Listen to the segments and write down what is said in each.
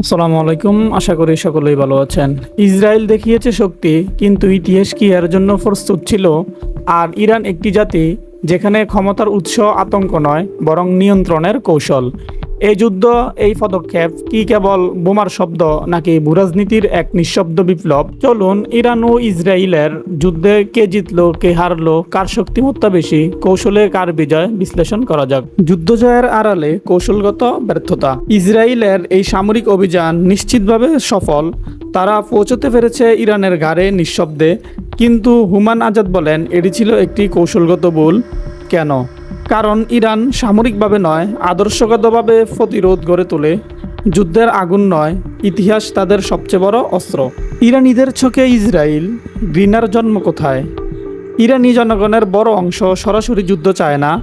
আসসালামু আলাইকুম, আশা করি সকলেই ভালো আছেন। ইসরায়েল দেখিয়েছে শক্তি, কিন্তু ইতিহাস কি এর জন্য প্রস্তুত ছিল? আর ইরান একটি জাতি, যেখানে ক্ষমতার উৎস আতঙ্ক নয়, বরং নিয়ন্ত্রণের কৌশল। এই যুদ্ধ, এই পদক্ষেপ কি কেবল বোমার শব্দ নাকি ভূরাজনীতির এক নিঃশব্দ বিপ্লব? চলুন, ইরান ও ইসরায়েলের যুদ্ধে কে জিতলো, কে হারলো, কার শক্তিমত্তা বেশি, কৌশলে কার বিজয় বিশ্লেষণ করা যাক। যুদ্ধ জয়ের আড়ালে কৌশলগত ব্যর্থতা। ইসরায়েলের এই সামরিক অভিযান নিশ্চিতভাবে সফল। তারা পৌঁছতে পেরেছে ইরানের ঘাড়ে নিঃশব্দে। কিন্তু হুমান আজাদ বলেন, এটি ছিল একটি কৌশলগত ভুল। কেন? কারণ ইরান সামরিকভাবে নয়, আদর্শগতভাবে প্রতিরোধ গড়ে তোলে। যুদ্ধের আগুন নয়, ইতিহাস তাদের সবচেয়ে বড় অস্ত্র। ইরানিদের চোখে ইসরায়েল, গ্রিনার জন্ম কোথায়? ইরানি জনগণের বড় অংশ সরাসরি যুদ্ধ চায় না।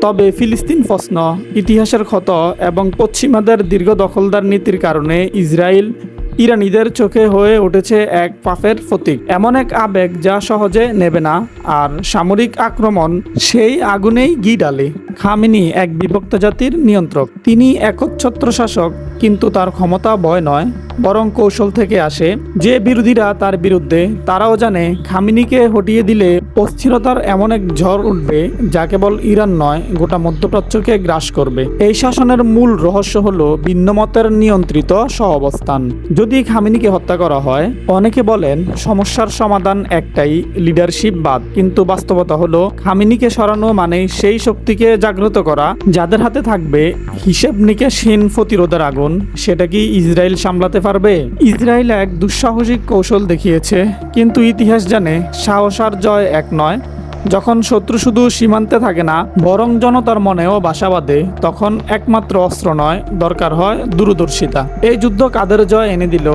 তবে ফিলিস্তিন প্রশ্ন, ইতিহাসের ক্ষত এবং পশ্চিমাদের দীর্ঘ দখলদার নীতির কারণে ইসরায়েল ইরানিদের চোখে হয়ে উঠেছে এক পাপের প্রতীক। এমন এক আবেগ যা সহজে নেবে না, আর সামরিক আক্রমণ সেই আগুনেই গি ডালে। খামিনি এক বিভক্ত জাতির নিয়ন্ত্রক। তিনি একচ্ছত্র শাসক। কিন্তু তার ক্ষমতা ভয় নয়, বরং কৌশল থেকে আসে। যে বিরোধীরা তার বিরুদ্ধে, তারাও জানে খামিনিকে হটিয়ে দিলে অস্থিরতার এমন এক ঝড় উঠবে যা কেবল ইরান নয়, গোটা মধ্যপ্রাচ্যকে গ্রাস করবে। এই শাসনের মূল রহস্য হলো ভিন্নমতের নিয়ন্ত্রিত সহাবস্থান। যদি খামিনিকে হত্যা করা হয়, অনেকে বলেন সমস্যার সমাধান একটাই লিডারশিপ বাদ। কিন্তু বাস্তবতা হলো, খামিনিকে সরানো মানে সেই শক্তিকে জাগ্রত করা, যাদের হাতে থাকবে হিসেব নিকেশহীন প্রতিরোধের আগুন। সেটা কি ইসরায়েল সামলাতে পারবে? ইসরায়েল এক দুঃসাহসিক কৌশল দেখিয়েছে, কিন্তু ইতিহাস জানে সাহস আর জয় এক নয়। যখন শত্রু শুধু সীমান্তে থাকে না, বরং জনতার মনেও বাসা বাঁধে, তখন একমাত্র অস্ত্র নয়, দরকার হয় দূরদর্শিতা। এই যুদ্ধ কাদের জয় এনে দিল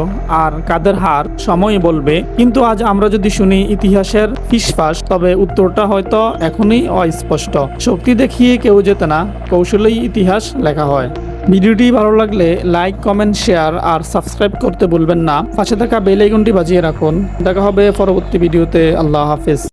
আর কাদের হার সময় বলবে, কিন্তু আজ আমরা যদি শুনি ইতিহাসের ফিসফাস, তবে উত্তরটা হয়তো এখনই অস্পষ্ট। শক্তি দেখিয়ে কেউ যেতে না, কৌশলেই ইতিহাস লেখা হয়। ভিডিওটি ভালো লাগলে লাইক, কমেন্ট, শেয়ার আর সাবস্ক্রাইব করতে ভুলবেন না। পাশে থাকা বেল আইকনটি বাজিয়ে রাখুন। দেখা হবে পরবর্তী ভিডিওতে। আল্লাহ হাফেজ।